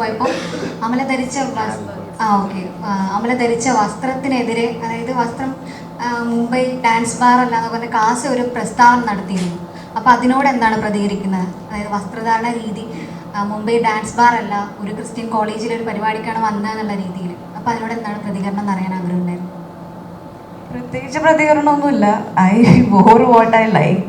പോയപ്പോൾ അമല ധരിച്ച ആ ഓക്കെ അമല ധരിച്ച വസ്ത്രത്തിനെതിരെ അതായത് വസ്ത്രം മുംബൈ ഡാൻസ് ബാർ അല്ലാന്ന് പറഞ്ഞ കാസ് ഒരു പ്രസ്താവന നടത്തിയിരുന്നു. അപ്പോൾ അതിനോട് എന്താണ് പ്രതികരിക്കുന്നത്? അതായത് വസ്ത്രധാരണ രീതി മുംബൈ ഡാൻസ് ബാർ അല്ല ഒരു ക്രിസ്ത്യൻ കോളേജിലെ ഒരു പരിപാടിക്കാണ് വന്നതെന്നുള്ള രീതിയിൽ. അപ്പോൾ അതിനോട് എന്താണ് പ്രതികരണം എന്ന് അറിയാൻ ആഗ്രഹമുണ്ടായിരുന്നു? പ്രത്യേകിച്ച് പ്രതികരണമൊന്നുമില്ല. I wore what I like.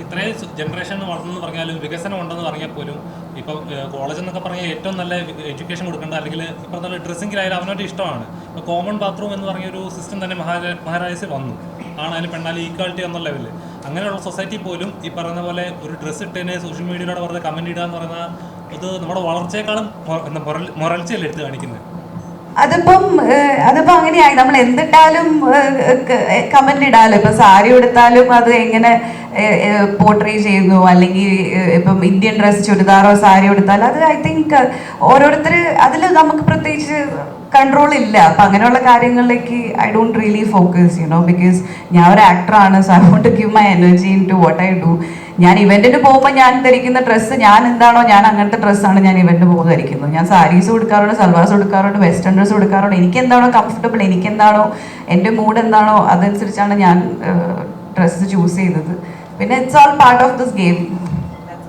ഇത്രയും ജനറേഷൻ വളർന്നെന്ന് പറഞ്ഞാലും വികസനം ഉണ്ടെന്ന് പറഞ്ഞാൽ പോലും ഇപ്പം കോളേജ് എന്നൊക്കെ പറഞ്ഞാൽ ഏറ്റവും നല്ല എഡ്യൂക്കേഷൻ കൊടുക്കേണ്ട അല്ലെങ്കിൽ ഇപ്പം നല്ല ഡ്രസ്സിങ്ങിലായാലും അവനൊരു ഇഷ്ടമാണ്. ഇപ്പോൾ കോമൺ ബാത്റൂം എന്ന് പറഞ്ഞ ഒരു സിസ്റ്റം തന്നെ മഹാരാ മഹാരാജസിൽ വന്നു. ആണായാലും പെണ്ണാലും ഈക്വാളിറ്റി എന്ന ലെവലിൽ അങ്ങനെയുള്ള സൊസൈറ്റി പോലും ഈ പറയുന്ന പോലെ ഒരു ഡ്രസ്സ് ഇട്ടതിന് സോഷ്യൽ മീഡിയയിലൂടെ വെറുതെ കമന്റ് ഇടുക എന്ന് പറയുന്ന ഇത് നമ്മുടെ വളർച്ചയെക്കാളും മൊറൽച്ചയല്ലേ എടുത്ത് കാണിക്കുന്നത്. അതിപ്പം അതിപ്പോ അങ്ങനെയായി. നമ്മൾ എന്തിട്ടാലും കമന്റ് ഇടാലോ. ഇപ്പൊ സാരി എടുത്താലും അത് എങ്ങനെ പോർട്രേ ചെയ്യുന്നു? അല്ലെങ്കിൽ ഇപ്പം ഇന്ത്യൻ ഡ്രസ് ചുരിദാറോ സാരി എടുത്താലോ അത് ഐ തിങ്ക് ഓരോരുത്തർ അതിൽ നമുക്ക് പ്രത്യേകിച്ച് കൺട്രോൾ ഇല്ല. അപ്പം അങ്ങനെയുള്ള കാര്യങ്ങളിലേക്ക് I don't really focus you know because ഞാൻ ഒരു ആക്ടറാണ് so I want to give my energy into what I do ഞാൻ ഇവന്റിന് പോകുമ്പോൾ ഞാൻ ധരിക്കുന്ന ഡ്രസ്സ് ഞാൻ എന്താണോ ഞാൻ അങ്ങനത്തെ ഡ്രസ്സാണ് ഞാൻ ഇവന്റ് പോകുമ്പോൾ ധരിക്കുന്നത്. ഞാൻ സാരീസ് കൊടുക്കാറുണ്ട് സൽവാസ് കൊടുക്കാറുണ്ട് വെസ്റ്റേൺ ഡ്രസ്സ് കൊടുക്കാറുണ്ട് എനിക്ക് എന്താണോ കംഫർട്ടബിൾ എനിക്ക് എന്താണോ എന്റെ മൂഡ് എന്താണോ അതനുസരിച്ചാണ് ഞാൻ ഡ്രസ്സ് ചൂസ് ചെയ്തത്. പിന്നെ it's all part of this game